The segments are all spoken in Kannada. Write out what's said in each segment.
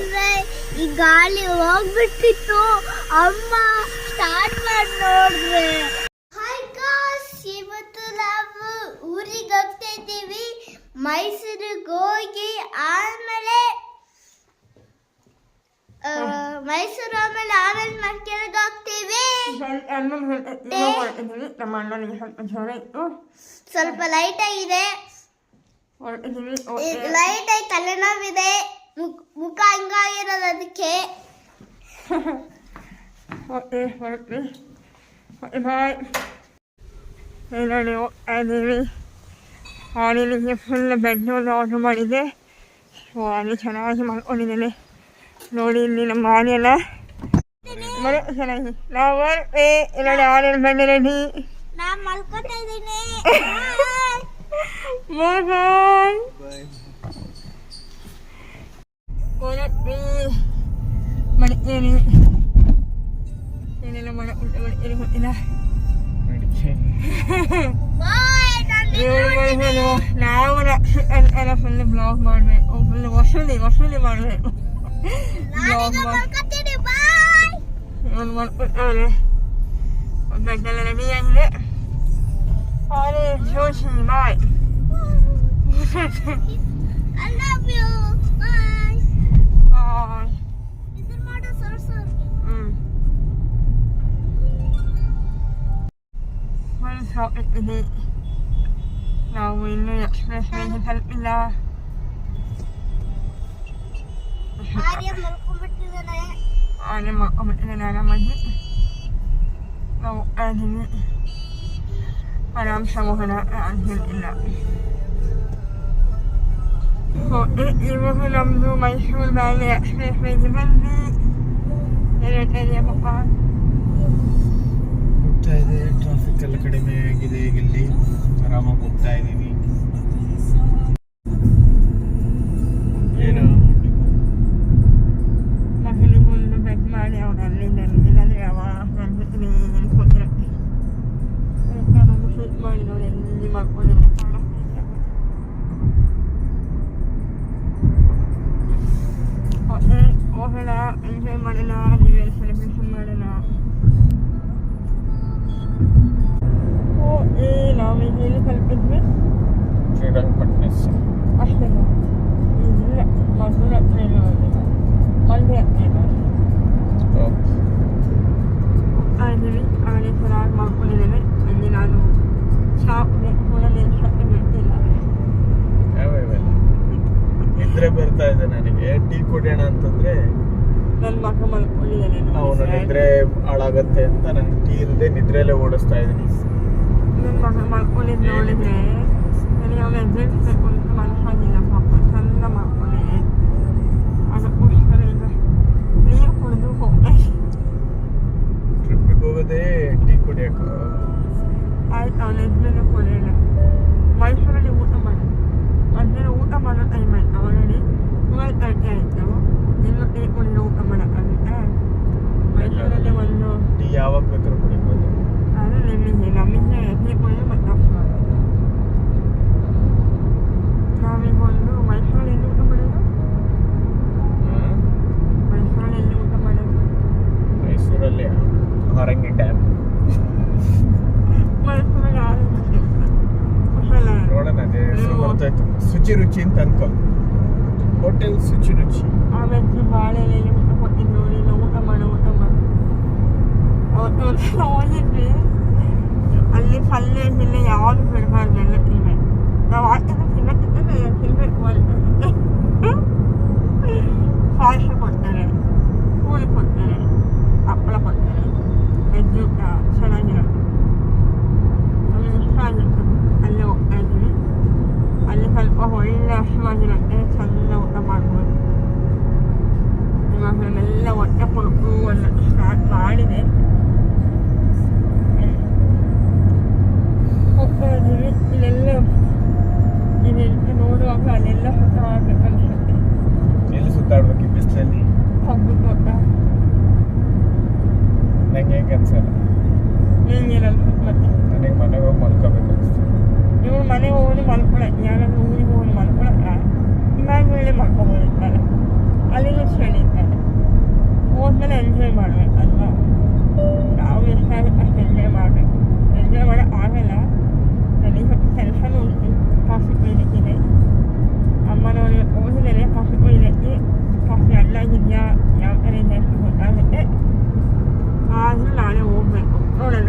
રે ઈ ગાલી હોગ્બિટી તો અમ્મા સ્ટાર્ટ માર નોડ રે હાય ગોસ શિવતુ લાવ ઉરી ગકતે થી મૈસુર ગોગી આમળે અ મૈસુર આમળે આરલ માર કે ગકતે થી થોડું લાઈટ આઈ દે ઈ લાઈટ આઈ તલે નો વિદે ಮುಖ ಹಂಗಾಗಿರೋದು ಅದಕ್ಕೆ ಬಾಯ್ ಎಲ್ಲರೂ ಹೋಗ್ತಾ ಇದ್ದೀವಿ ಆಡಿಲಿಕ್ಕೆ ಫುಲ್ ಬೆಡ್ರೂಮ್ ಆರ್ಡ್ರ್ ಮಾಡಿದ್ದೆ ಸೊ ಅಲ್ಲಿ ಚೆನ್ನಾಗಿ ಮಾಡ್ಕೊಂಡಿದ್ದೀನಿ ನೋಡಿ ಇಲ್ಲಿ ನಮ್ಮ ಆನೆಲ್ಲ ಮನೆ ಚೆನ್ನಾಗಿ ನಾವು ಬರ್ಬೇ ಎಲ್ಲರೂ ಆನೆಲ್ಲ ಬಂದು ರೆಡಿ ಬಾಯ್ ಬಾಯ್ മടിക്കാന് ഇങ്ങനെ മണ മടിക്കാൻ പറ്റില്ല ನಾವು ಎಲ್ಲ ಫುಲ್ ಬ್ಲಾಗ್ ಮಾಡ್ಬೇಕು ಫುಲ್ ವಸೂಲಿ ವಸೂಲಿ ಮಾಡಬೇಕು ಬ್ಲಾಗ್ ಮಾಡಿ ಮಾಡ್ಕೊತಾರೆ ಬೆಡ್ಡೆಲ್ಲ ರೆಡಿ ಆಗಿದೆ ಅವಳು ಜೋಶಿ ಬಾಯ್ I love you. Bye. والسوق الجديد ناويين يحدث فيه خلق الله أنا ما قمت إلى أنا ما جئت لو آدمي أنا مش مهنا أنزل إلا for it even belong to my school ಹೋಗ್ತಾ ಇದೆ ಟ್ರಾಫಿಕ್ ಎಲ್ಲ ಕಡಿಮೆ ಆಗಿದೆ ಇಲ್ಲಿ ಆರಾಮಾಗಿ ಹೋಗ್ತಾ ಇದ್ದೀನಿ ಏನು ಮಗನಿಗೆ ಒಂದು ಬೆಟ್ ಮಾಡಿ ಅವನು ಅಲ್ಲಿಂದ ಇಲ್ಲಾಂದ್ರೆ ಯಾವಾಗ ಬಂದ್ಬಿಟ್ಟು ನಾನು ಶೂಟ್ ಮಾಡಿ ನೋಡಿ ಎಲ್ಲಿ ಮಾಡ್ಕೊಂಡಿಲ್ಲ ಕಾಣ ಸೆಲೆಬ್ರೇಷನ್ ಮಾಡೋಣ ಓ ಏ ನಾವೀಗ ಎಲ್ಲಿ ತಲುಪಿದ್ವಿ ಶ್ರೀರಂಗಪಟ್ಟಣ ಅಷ್ಟೇನಾ ಇಲ್ಲ ಮೊದಲು ಹತ್ರ ಇಲ್ಲ ಮಂಡ್ಯ ಹತ್ರ ಇಲ್ಲ ಇದ್ರೆ ಹಾಳಾಗತ್ತೆ ಅಂತ ನನ್ ಟೀ ಇಲ್ದೆ ನಿದ್ರೆಲ್ಲೇ ಓಡಿಸ್ತಾ ಇದ್ದೀನಿ ನನ್ನ ಮಗ ಮಲ್ಕೊಂಡಿದ್ದೆ ನೋಡಿದ್ರೆ ನನಗೆ ಯಾವ ಎಕ್ಸೈಟ್ ಮಲ್ಕೊಂಡಿಲ್ಲ ಹೋಗಿದ್ವಿ ಅಲ್ಲಿ ಪಲ್ಯ ಜಿಲ್ಲೆ ಯಾವ್ದು ಬಿಡಬಾರ್ದು ಎಲ್ಲ ತಿನ್ಬೇಕು ನಾವು ಆಟದ ತಿನ್ಬೇಕು ಅಂತ ಪಾಯಸ ಕೊಡ್ತಾರೆ ಕೂಲಿ ಕೊಡ್ತಾರೆ ಹಪ್ಪಳ ಕೊಡ್ತಾರೆ ಎದ್ದು ಊಟ ಚೆನ್ನಾಗಿರೋದು ಇಷ್ಟ ಆಗಿತ್ತು ಅಲ್ಲಿ ಹೋಗ್ತಾ ಇದ್ವಿ ಅಲ್ಲಿ ಸ್ವಲ್ಪ ಒಳ್ಳೆ ಹಸಿವಾಗಿರುತ್ತೆ ಚೆಂದ ಊಟ ಮಾಡ್ಬೋದು ಇವಾಗ ಎಲ್ಲ ಹೊಟ್ಟೆ ಕೊಡುಕು ಅನ್ನೋದು ಸ್ಟಾರ್ಟ್ ಮಾಡಿದೆ ಮಾಡ್ಬೇಕು ಅಲ್ವಾ ನಾವು ಇರ್ತಾರೆ ಅಷ್ಟು ಎಂಜಾಯ್ ಮಾಡಬೇಕು ಎಂಜಾಯ್ ಮಾಡೋಕೆ ಆಗಲ್ಲ ನನಗೆ ಸ್ವಲ್ಪ ಟೆನ್ಷನ್ ಉಂಟು ಪಾಸಿಬಿಲಿಟಿ ಇದೆ ಅಮ್ಮನವರು ಓದಿದರೆ ಪಾಸಿಬಿಲಿಟಿ ಪಾಸಿ ಎಲ್ಲ ಇದೆಯಾ ಯಾವ ಥರ ಇದೆ ಅಂತ ಗೊತ್ತಾಗುತ್ತೆ ಆದರೂ ನಾಳೆ ಹೋಗ್ಬೇಕು ನೋಡೋಣ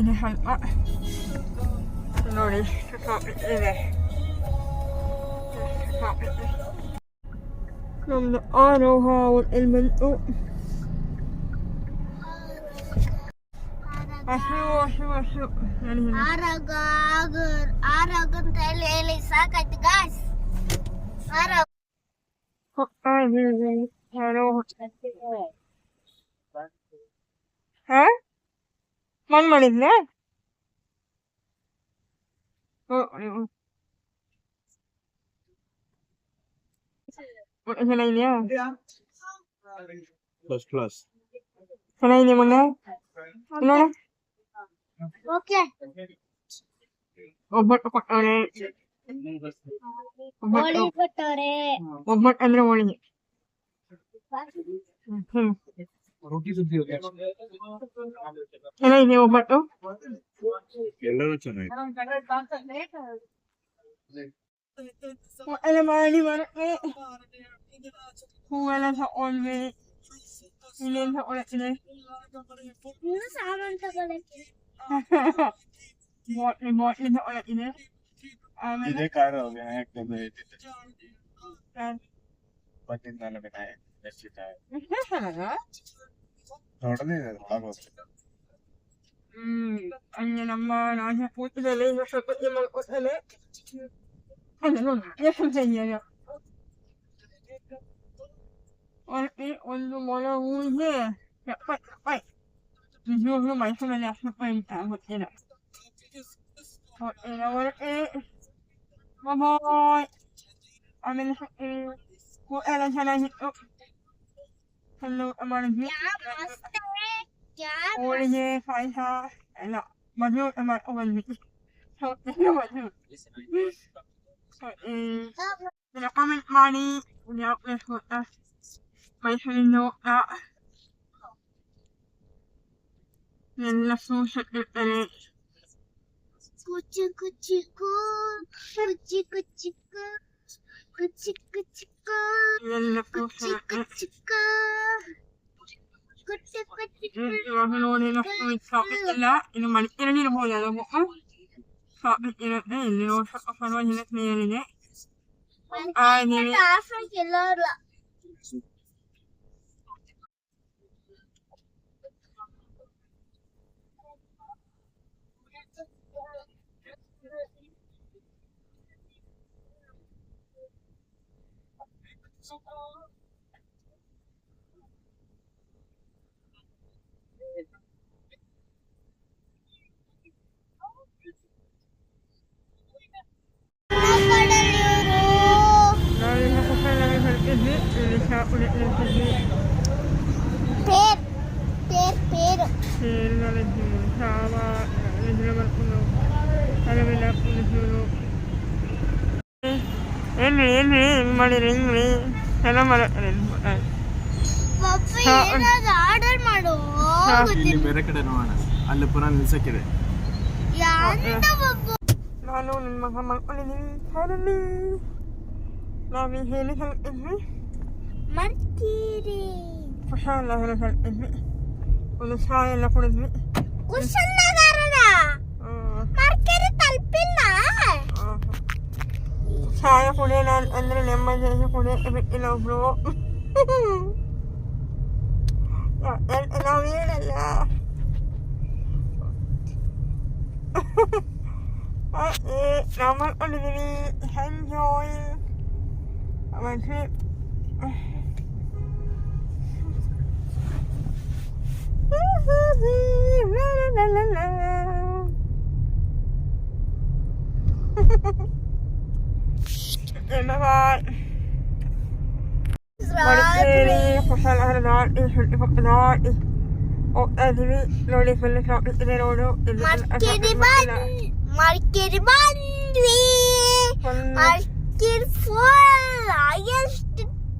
إلى حلقة آه. نوري تفاقد إليه نملأ آروها والإلملؤ ఆరోగ్యం తెలియని సాకట్ గాస్ ఆరోగ్యం ನಾನು ಮಾಡಿದ್ನೆ ಚೆನ್ನಾಗಿದ್ಯಾ ಚೆನ್ನಾಗಿದ್ಯಾ ಒಬ್ಬಟ್ಟು ಒಬ್ಬಟ್ಟು ಅಂದ್ರೆ ಹೋಳಿಗೆ ಹ್ಮ್ रोटी सब्जी हो गया नहीं नहीं वो बटो केला तो चना अरे मारी मार हुआ ना था और में इन्हें था और इन्हें ना सामान तो बोले बहुत नहीं बहुत नहीं था और इन्हें इधर कार हो गया है एकदम बदलना लगाया निश्चित है ಅಂದ್ರೆ ನಮ್ಮ ನಾನು ಕೂತದಲ್ಲಿ ಸ್ವಲ್ಪ ಕೂತಲ್ಲೇ ಅಂದ್ರೆ ನೋಡಿ ಎಷ್ಟು ಚೆನ್ನಾಗಿ ಒಂದು ಮೊಲ ಹೂವಿಗೆ ಎಪ್ಪತ್ತು ರೂಪಾಯಿ ನಿಜವಾಗ್ಲೂ ಮೈಸೂರಲ್ಲಿ ಅಷ್ಟು ರೂಪಾಯಿ ಅಂತ ಗೊತ್ತಿಲ್ಲ ಗೊತ್ತಿಲ್ಲ ಹೊರಟೆ ಆಮೇಲೆ ಊಟ ಎಲ್ಲ ಚೆನ್ನಾಗಿತ್ತು हम लोग हमारे और ये फायदा है ना मजूर हमारा मजूर Bila comment money, we have this with us. My friend know that. Then let's go check it out. Kuchi kuchi ku, kuchi kuchi ku, kuchi kuchi മണിക്കിരണ്ടിന് പോലെയാണ് നമുക്ക് ഷോപ്പിൽ ആ பேர் பேர் பேர் பேர் நாளைக்கு சாவா நாளைக்கு வரணும் அளவில் புரிஞ்சுக்கணும் என்ன என்ன மாதிரி ಎಲ್ಲ ಮಾಡ ಆರ್ಡರ್ ಮಾಡು ಇಲ್ಲಿ ಬೇರೆ ಕಡೆ ನೋಡೋಣ ಅಲ್ಲಿ ಪುನಃ ನಿಲ್ಸಕ್ಕಿದೆ ನಾನು ನನ್ನ ಮಗ ಮಲ್ಕೊಂಡಿದ್ದೀನಿ ಹಾರಲ್ಲಿ ನಾವು ಹೇಳಿ ಹೇಳ್ತೀನಿ ಮರ್ತೀರಿ ಕುಶಾಲ ಹೇಳಿ ಹೇಳ್ತೀನಿ ಒಂದು ಸಹಾಯ ಎಲ್ಲ ಕೊಡಿದ್ವಿ ಕುಶಲಗಾರರ ಮರ್ಕರಿ ತಲುಪಿಲ್ಲ ಚಾಯ ಕುಡಿಯೋಣ ಅಂದರೆ ನೆಮ್ಮದಿಯಾಗಿ ಕುಡಿಯೋಕ್ಕೆ ಬಿಟ್ಟಿಲ್ಲ ಒಬ್ರು ನಾವು ಹೇಳಲ್ಲ ನಾವು ಮಾಡ್ಕೊಂಡಿದ್ದೀವಿ ಎಂಜಾಯ್ ಮತ್ತೆ la la la la المبات ملكيني وصل أرضائي حلق فقدائي وأدبي لولي في اللفاق إذنونو مركيني من مركيني من مركيني فول عيش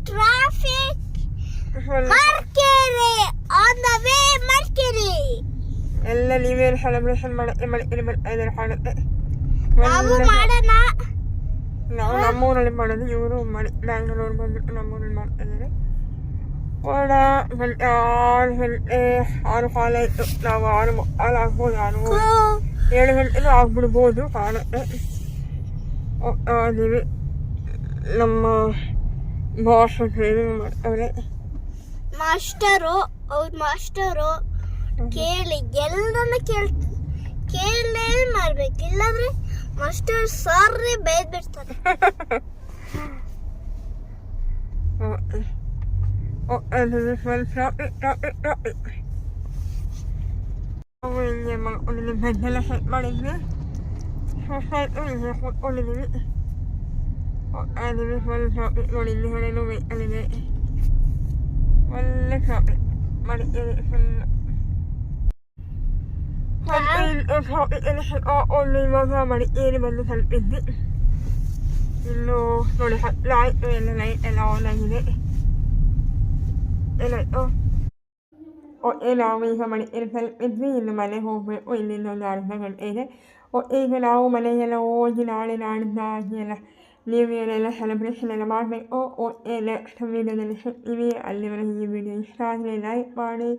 ترافيك مركيني on the way مركيني എല്ലാം നീ വേറെ ഹലം ഹലം ഇമൽ ഇമൽ അതിൽ ഹലം നാമ മാടനാ ನಾವು ನಮ್ಮೂರಲ್ಲಿ ಮಾಡೋದು ಇವರು ಮಾಡಿ ಬ್ಯಾಂಗ್ಳೂರು ಬಂದ್ಬಿಟ್ಟು ನಮ್ಮೂರಲ್ಲಿ ಮಾಡ್ತಿದ್ದಾರೆ ಕೂಡ ಗಂಟೆ ಆರು ಗಂಟೆ ಆರು ಕಾಲ ನಾವು ಆರು ಕಾಲ ಆಗ್ಬೋದು ಆರು ಏಳು ಗಂಟೆನೂ ಆಗ್ಬಿಡ್ಬೋದು ಕಾಣುತ್ತೆ ಹೋಗ್ತಾ ಇದ್ದೀವಿ ನಮ್ಮ ಬಾಸ್ ಟ್ರೈನಿಂಗ್ ಮಾಡ್ತಾರೆ ಮಾಸ್ಟರು ಅವ್ರ ಮಾಸ್ಟರು ಕೇಳಿ ಎಲ್ಲರನ್ನ ಕೇಳ್ ಕೇಳೇ ಮಾಡ್ಬೇಕು ಇಲ್ಲಾಂದ್ರೆ Master, sorry, baby Master. oh, eh. oh eh, el de oh, oh, eh, el Oh, el el el el el el el el el el el el el el el el Oh el el ಏನು ಬಂದು ತಲುಪಿದ್ವಿ ಇನ್ನು ನೋಡಿ ಲೈಟ್ ಎಲ್ಲ ಲೈಟ್ ಎಲ್ಲ ಆನ್ ಆಗಿದೆ ಎಲ್ಲ ನಾವು ಈಗ ಮನೆಯಲ್ಲಿ ತಲುಪಿದ್ವಿ ಇನ್ನು ಮನೆ ಹೋಗಬೇಕು ಇಲ್ಲಿಂದ ಒಂದು ಅರ್ಧ ಗಂಟೆ ಇದೆ ಈಗ ನಾವು ಮನೆಗೆಲ್ಲ ಹೋಗಿ ನಾಳೆ ನಾಡಿದ್ದು ಆಗಿ ಎಲ್ಲ ನ್ಯೂ ಇಯರ್ ಎಲ್ಲ ಸೆಲೆಬ್ರೇಷನ್ ಎಲ್ಲ ಮಾಡಬೇಕು ಓ ಎಲ್ಲ ವೀಡಿಯೋದಲ್ಲಿ ಸಿಗ್ತೀವಿ ಅಲ್ಲಿವರೆಗೆ ಈ ವಿಡಿಯೋ ಇಷ್ಟ ಆದರೆ ಲೈಕ್ ಮಾಡಿ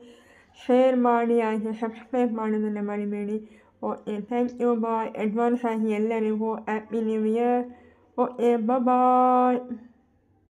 शेरमी सब्सक्रेबा मरीबे okay thank you bye advance advance happy new year okay bye